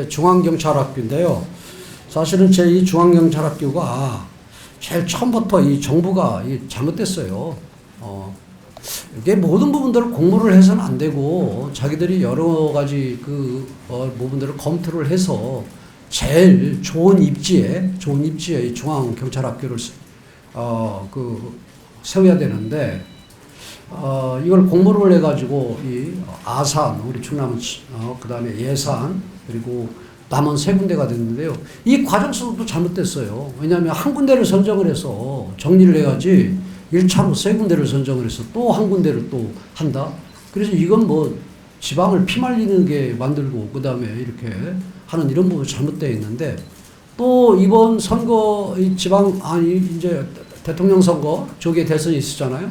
이제 중앙경찰학교인데요. 사실은 제 이 중앙경찰학교가 제일 처음부터 이 정부가 이 잘못됐어요. 어, 이게 모든 부분들을 공모를 해서는 안 되고 자기들이 여러 가지 그 어, 부분들을 검토를 해서 제일 좋은 입지에 좋은 입지에 이 중앙 경찰학교를 어 그 세워야 되는데 어, 이걸 공모를 해가지고 이 아산, 우리 충남, 어, 그 다음에 예산, 그리고 남은 세 군데가 됐는데요. 이 과정 속도 잘못됐어요. 왜냐하면 한 군데를 선정을 해서 정리를 해야지 1차로 세 군데를 선정을 해서 또 한 군데를 또 한다. 그래서 이건 뭐 지방을 피말리는 게 만들고 그 다음에 이렇게 하는 이런 부분이 잘못되어 있는데 또 이번 선거 이 지방 아니 이제 대통령 선거 조계 대선이 있었잖아요.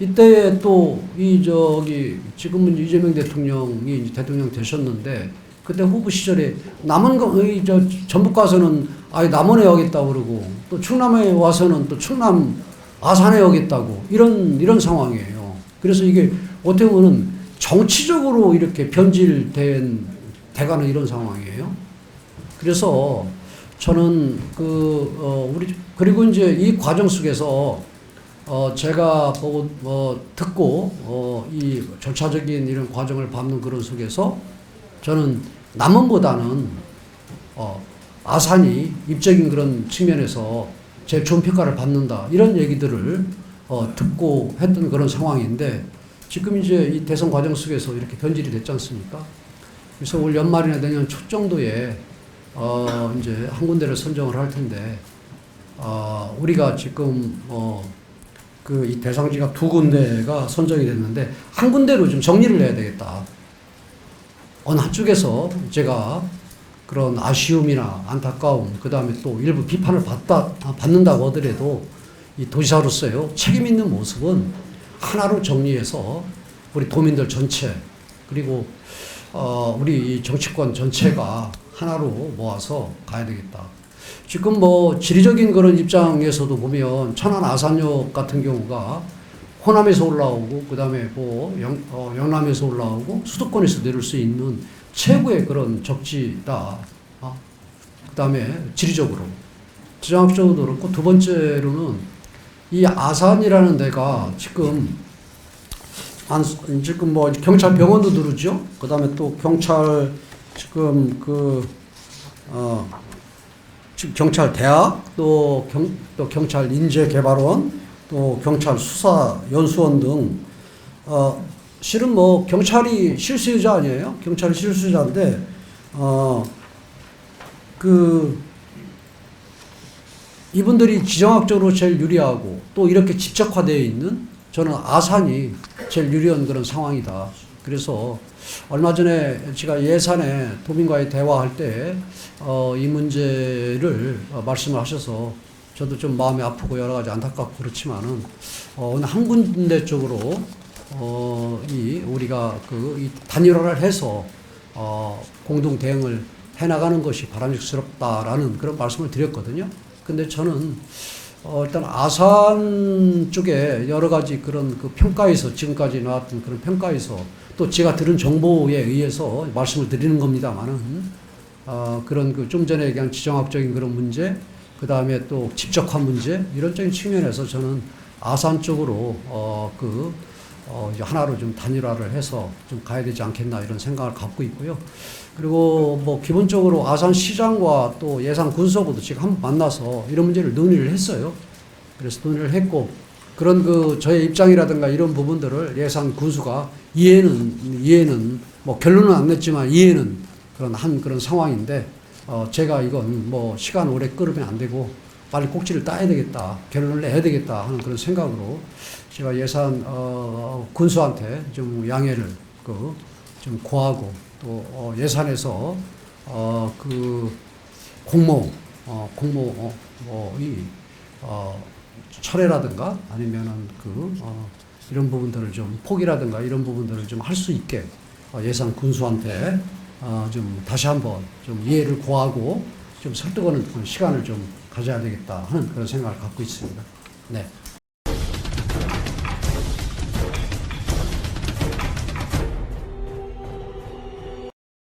이때 또 이 저기 지금은 이재명 대통령이 대통령 되셨는데 그때 후보 시절에 남은 거저 전북 가서는 아예 남원에 오겠다고 그러고 또 충남에 와서는 또 충남 아산에 오겠다고 이런 이런 상황이에요. 그래서 이게 어떻게 보면 정치적으로 이렇게 변질된 돼가는 이런 상황이에요. 그래서 저는 그 어, 우리 그리고 이제 이 과정 속에서 어 제가 보고 뭐 듣고 어 이 절차적인 이런 과정을 밟는 그런 속에서 저는 남원보다는 어 아산이 입적인 그런 측면에서 제일 좋은 평가를 받는다 이런 얘기들을 어 듣고 했던 그런 상황인데 지금 이제 이 대선 과정 속에서 이렇게 변질이 됐지 않습니까? 그래서 올 연말이나 내년 초 정도에 어 이제 한 군데를 선정을 할 텐데 어 우리가 지금 어 그 이 대상지가 두 군데가 선정이 됐는데 한 군데로 좀 정리를 해야 되겠다. 어느 한쪽에서 제가 그런 아쉬움이나 안타까움, 그 다음에 또 일부 비판을 받다, 받는다고 하더라도 이 도지사로서요, 책임 있는 모습은 하나로 정리해서 우리 도민들 전체, 그리고 어, 우리 이 정치권 전체가 하나로 모아서 가야 되겠다. 지금 뭐 지리적인 그런 입장에서도 보면 천안 아산역 같은 경우가 호남에서 올라오고 그다음에 뭐 영, 어, 영남에서 올라오고 수도권에서 내릴 수 있는 최고의 그런 적지다. 아, 그다음에 지리적으로 지정학적으로도 그렇고 두 번째로는 이 아산이라는 데가 지금 안, 지금 뭐 경찰 병원도 누르죠. 그다음에 또 경찰 지금 그 어, 경찰 대학 또, 경, 또 경찰 인재개발원 또 경찰 수사 연수원 등 어, 실은 뭐 경찰이 실수요자 아니에요? 경찰이 실수요자인데 어, 그 이분들이 지정학적으로 제일 유리하고 또 이렇게 집적화되어 있는 저는 아산이 제일 유리한 그런 상황이다. 그래서 얼마 전에 제가 예산에 도민과의 대화할 때, 어, 이 문제를 어, 말씀을 하셔서 저도 좀 마음이 아프고 여러 가지 안타깝고 그렇지만은, 어, 어느 한 군데 쪽으로, 어, 이, 우리가 그, 이 단일화를 해서, 어, 공동 대응을 해나가는 것이 바람직스럽다라는 그런 말씀을 드렸거든요. 근데 저는, 어, 일단 아산 쪽에 여러 가지 그런 그 평가에서 지금까지 나왔던 그런 평가에서 또 제가 들은 정보에 의해서 말씀을 드리는 겁니다만은 어, 그런 그 좀 전에 얘기한 지정학적인 그런 문제, 그 다음에 또 집적화 문제 이런적인 측면에서 저는 아산 쪽으로 어, 그 어, 하나로 좀 단일화를 해서 좀 가야 되지 않겠나 이런 생각을 갖고 있고요. 그리고 뭐 기본적으로 아산 시장과 또 예산 군수하고도 지금 한번 만나서 이런 문제를 논의를 했어요. 그래서 논의를 했고 그런 그 저의 입장이라든가 이런 부분들을 예산 군수가 이해는 이해는 뭐 결론은 안 냈지만 이해는 그런 한 그런 상황인데 어 제가 이건 뭐 시간 오래 끌으면 안 되고 빨리 꼭지를 따야 되겠다 결론을 내야 되겠다 하는 그런 생각으로 제가 예산 어 군수한테 좀 양해를 그좀 구하고 또 어 예산에서 어 그 공모 어 공모 어뭐이 어 철회라든가 아니면은 그 어, 이런 부분들을 좀 포기라든가 이런 부분들을 좀 할 수 있게 어, 예산 군수한테 어, 좀 다시 한번 좀 이해를 구하고 좀 설득하는 시간을 좀 가져야 되겠다 하는 그런 생각을 갖고 있습니다. 네.